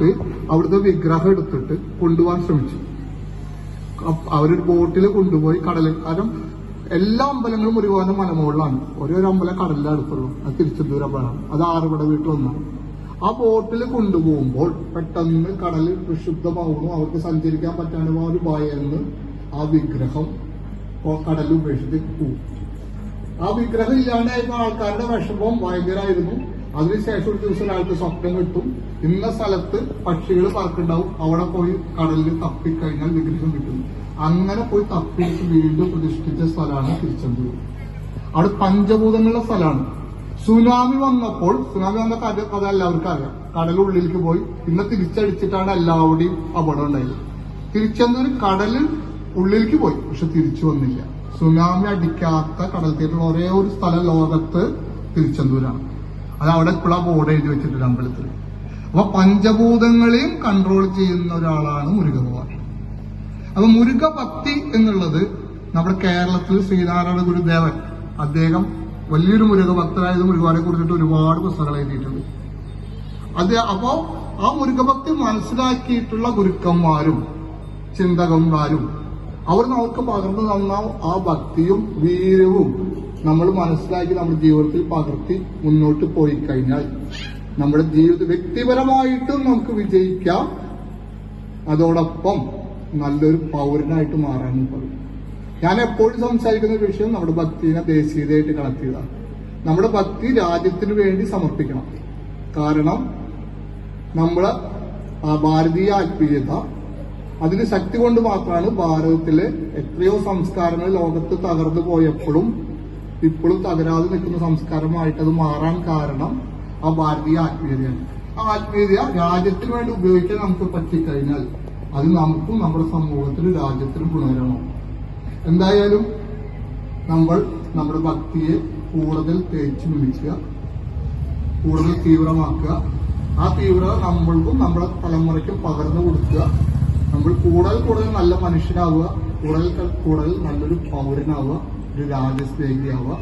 Last അവിടുത്തെ വിഗ്രഹം എടുത്തിട്ട് കൊണ്ടുപോകാൻ ശ്രമിച്ചു. അവരൊരു ബോട്ടിൽ കൊണ്ടുപോയി കടലിൽ. കാരണം എല്ലാ അമ്പലങ്ങളും ഒരുപോലെ മലമുകളിലാണ്. ഓരോ അമ്പലം കടലിലെ അടുത്തുള്ളൂ. അത് തിരുച്ചെന്തൂരമ്പലമാണ് അത് ആറുപട വീട്ടിൽ ഒന്നാണ്. ആ ബോട്ടിൽ കൊണ്ടുപോകുമ്പോൾ പെട്ടെന്ന് കടൽ വിശുദ്ധമാവുന്നു. അവർക്ക് സഞ്ചരിക്കാൻ പറ്റാണ് ആ ഒരു ഭയന്ന് ആ വിഗ്രഹം കടലിൽ ഉപേക്ഷിച്ച് പോകും ആ വിഗ്രഹം ഇല്ലാണ്ടായപ്പോ ആൾക്കാരുടെ വിഷമം ഭയങ്കരമായിരുന്നു. അതിനുശേഷം ഒരു ദിവസം ഒരാൾക്ക് സ്വപ്നം കിട്ടും. ഇന്ന സ്ഥലത്ത് പക്ഷികൾ പറക്കുണ്ടാവും അവിടെ പോയി കടലിൽ തപ്പിക്കഴിഞ്ഞാൽ വിഗ്രഹം കിട്ടും. അങ്ങനെ പോയി തപ്പിച്ച് വീണ്ടും പ്രതിഷ്ഠിച്ച സ്ഥലമാണ് തിരുച്ചെന്തൂർ. അവിടെ പഞ്ചഭൂതങ്ങളുടെ സ്ഥലമാണ്. സുനാമി വന്നപ്പോൾ സുനാമി വന്ന കഥ കഥ എല്ലാവർക്കും അറിയാം. കടലുള്ളിലേക്ക് പോയി. പിന്നെ തിരിച്ചടിച്ചിട്ടാണ് എല്ലാവരുടെയും അപകടം ഉണ്ടായത്. തിരിച്ചന്തൂർ കടലിൽ ഉള്ളിലേക്ക് പോയി പക്ഷെ തിരിച്ചു വന്നില്ല. സുനാമി അടിക്കാത്ത കടൽ തീരത്തുള്ള ഒരേ ഒരു സ്ഥലം ലോകത്ത് തിരുച്ചെന്തൂരാണ്. അത് അവിടെ ഇപ്പോഴാ ബോർഡ് എഴുതി വെച്ചിട്ടുണ്ട് അമ്പലത്തിൽ. അപ്പൊ പഞ്ചഭൂതങ്ങളെയും കൺട്രോൾ ചെയ്യുന്ന ഒരാളാണ് മുരുകഭഗവാൻ. അപ്പൊ മുരുക ഭക്തി എന്നുള്ളത് നമ്മുടെ കേരളത്തിൽ ശ്രീനാരായണ ഗുരുദേവൻ അദ്ദേഹം വലിയൊരു മുരുക ഭക്തരായത് മുരുകനെ കുറിച്ചിട്ട് ഒരുപാട് പുസ്തകങ്ങൾ എഴുതിയിട്ടുണ്ട്. അത് അപ്പോ ആ മുരുകഭക്തി മനസ്സിലാക്കിയിട്ടുള്ള ഗുരുക്കന്മാരും ചിന്തകന്മാരും അവർ നമുക്ക് പകർന്നു തന്ന ആ ഭക്തിയും വീരവും നമ്മൾ മനസ്സിലാക്കി നമ്മുടെ ജീവിതത്തിൽ പകർത്തി മുന്നോട്ട് പോയി കഴിഞ്ഞാൽ നമ്മുടെ ജീവിത വ്യക്തിപരമായിട്ടും നമുക്ക് വിജയിക്കാം. അതോടൊപ്പം നല്ലൊരു പൗരനായിട്ട് മാറാനും പറയും ഞാൻ എപ്പോഴും സംസാരിക്കുന്ന വിഷയം നമ്മുടെ ഭക്തിനെ ദേശീയതയായിട്ട് കണക്ട് ചെയ്താണ് നമ്മുടെ ഭക്തി രാജ്യത്തിന് വേണ്ടി സമർപ്പിക്കണം. കാരണം നമ്മുടെ ആ ഭാരതീയ ആത്മീയത അതിന് ശക്തി കൊണ്ട് മാത്രമാണ് ഭാരതത്തിലെ എത്രയോ സംസ്കാരങ്ങൾ ലോകത്ത് തകർന്നു പോയപ്പോഴും ഇപ്പോഴും തകരാതെ നിൽക്കുന്ന സംസ്കാരമായിട്ട് അത് മാറാൻ കാരണം ആ ഭാരതീയ ആത്മീയതയാണ്. ആ ആത്മീയത രാജ്യത്തിന് വേണ്ടി ഉപയോഗിക്കാൻ നമുക്ക് പറ്റിക്കഴിഞ്ഞാൽ അത് നമുക്കും നമ്മുടെ സമൂഹത്തിനും രാജ്യത്തിനും ഗുണകരമാണ് എന്തായാലും നമ്മൾ നമ്മുടെ ഭക്തിയെ കൂടുതൽ തേച്ച് മിളിക്കുക കൂടുതൽ തീവ്രമാക്കുക. ആ തീവ്രത നമ്മൾക്കും നമ്മുടെ തലമുറയ്ക്കും പകർന്നു കൊടുക്കുക. നമ്മൾ കൂടുതൽ കൂടുതൽ നല്ല മനുഷ്യനാവുക കൂടുതൽ കൂടുതൽ നല്ലൊരു പൗരനാവുക. ഒരു രാജ്യസ്നേഹിയാവുക